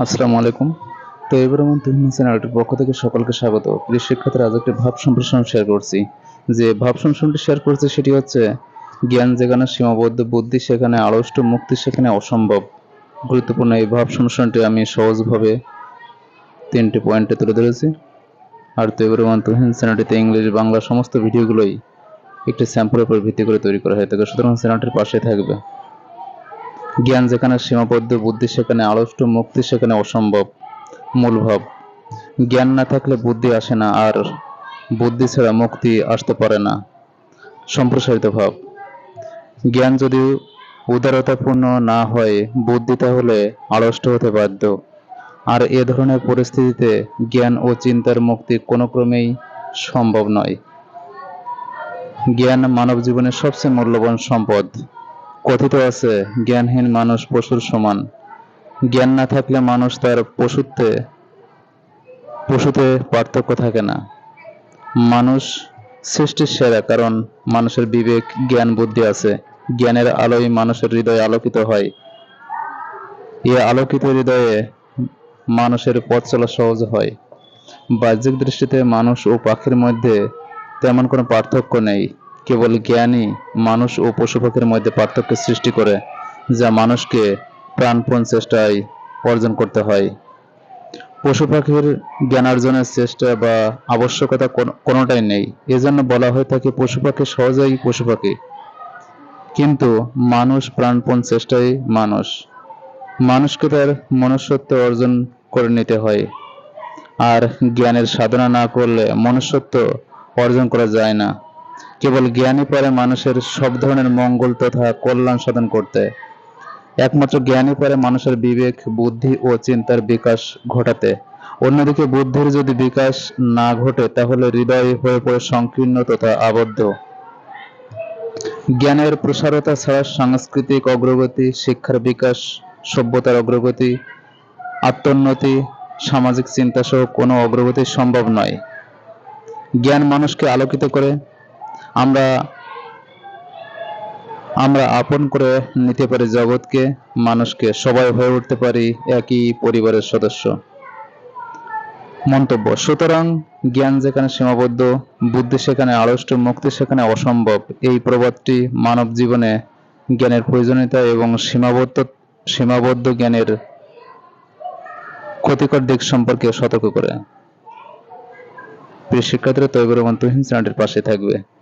আসসালামু আলাইকুম। তো এবার আমার তুহিন চ্যানেলটির পক্ষ থেকে সকলকে স্বাগত। প্রিয় শিক্ষার্থীরা, আজ একটি ভাব সম্প্রসারণ শেয়ার করছি। যে ভাব সম্প্রসারণটি শেয়ার করছি, সেটি হচ্ছে জ্ঞান যেখানে সীমাবদ্ধ, বুদ্ধি সেখানে, আড়ষ্ট, মুক্তি সেখানে অসম্ভব। গুরুত্বপূর্ণ এই ভাব সম্প্রসারণটি আমি সহজভাবে তিনটি পয়েন্টে তুলে ধরেছি। আর তো এবার আমার তুহিন চ্যানেলটিতে ইংলিশ, বাংলা সমস্ত ভিডিওগুলোই একটি স্যাম্পলের উপর ভিত্তি করে তৈরি করা হয়ে থাকে। সুতরাং চ্যানেলটির পাশে থাকবে। জ্ঞান যেখানে সীমাবদ্ধ, বুদ্ধি সেখানে আড়ষ্ট, মুক্তি সেখানে অসম্ভব মূলভাব জ্ঞান না থাকলে বুদ্ধি আসে না, আর বুদ্ধি ছাড়া মুক্তি আসতে পারে না। সম্প্রসারিত ভাব। জ্ঞান যদি উদারতাপূর্ণ না হয়, বুদ্ধি তাহলে আড়ষ্ট হতে বাধ্য। আর এ ধরনের পরিস্থিতিতে জ্ঞান ও চিন্তার মুক্তি কোনো ক্রমেই সম্ভব নয়। জ্ঞান মানব জীবনের সবচেয়ে মূল্যবান সম্পদ। কথিত আছে, জ্ঞানহীন মানুষ পশুর সমান। জ্ঞান না থাকলে মানুষ তার পশুত্বে পশুতে পার্থক্য থাকে না। মানুষ সৃষ্টির সেরা, কারণ মানুষের বিবেক, জ্ঞান, বুদ্ধি আছে। জ্ঞানের আলোয় মানুষের হৃদয় আলোকিত হয়। এ আলোকিত হৃদয়ে মানুষের পথ চলা সহজ হয়। বাহ্যিক দৃষ্টিতে মানুষ ও পাখির মধ্যে তেমন কোনো পার্থক্য নেই। কেবল জ্ঞানই মানুষ ও পশু পাখির মধ্যে পার্থক্য সৃষ্টি করে, যা মানুষকে প্রাণপণ চেষ্টায় অর্জন করতে হয়। পশু পাখির জ্ঞানার্জনের চেষ্টা বা আবশ্যকতা কোনো- কোনোটাই নেই। এজন্য বলা হয়ে থাকে পশু পাখি সহজেই পশু পাখি কিন্তু মানুষ প্রাণপণ চেষ্টাই মানুষ। মানুষকে তার মনুষ্যত্ব অর্জন করে নিতে হয়। আর জ্ঞানের সাধনা না করলে মনুষ্যত্ব অর্জন করা যায় না। কেবল জ্ঞানই পারে মানুষের সব ধরনের মঙ্গল তথা কল্যাণ সাধন করতে। একমাত্র জ্ঞানই পারে মানুষের বিবেক, বুদ্ধি ও চিন্তার বিকাশ ঘটাতে। অন্যদিকে বুদ্ধির যদি বিকাশ না ঘটে, তাহলে হৃদয় হয়ে পড়ে সংকীর্ণ তথা আবদ্ধ। জ্ঞানের প্রসারতা ছাড়া সাংস্কৃতিক অগ্রগতি, শিক্ষার বিকাশ, সভ্যতার অগ্রগতি, আত্মোন্নতি, সামাজিক চিন্তা সহ কোনো অগ্রগতি সম্ভব নয়। জ্ঞান মানুষকে আলোকিত করে আমরা আমরা আপন করে নিতে পারি জগৎকে, মানুষকে, সবাই হয়ে উঠতে পারি একই পরিবারের সদস্য। মন্তব্য, সুতরাং জ্ঞান যেখানে সীমাবদ্ধ, বুদ্ধি সেখানে আড়ষ্ট, মুক্তি সেখানে অসম্ভব। এই প্রবাদটি মানব জীবনে জ্ঞানের প্রয়োজনীয়তা এবং সীমাবদ্ধ সীমাবদ্ধ জ্ঞানের ক্ষতিকর দিক সম্পর্কে সতর্ক করে। প্রিয় শিক্ষার্থীরা, তৈবর তুহিন চ্যানেলটির পাশে থাকবে।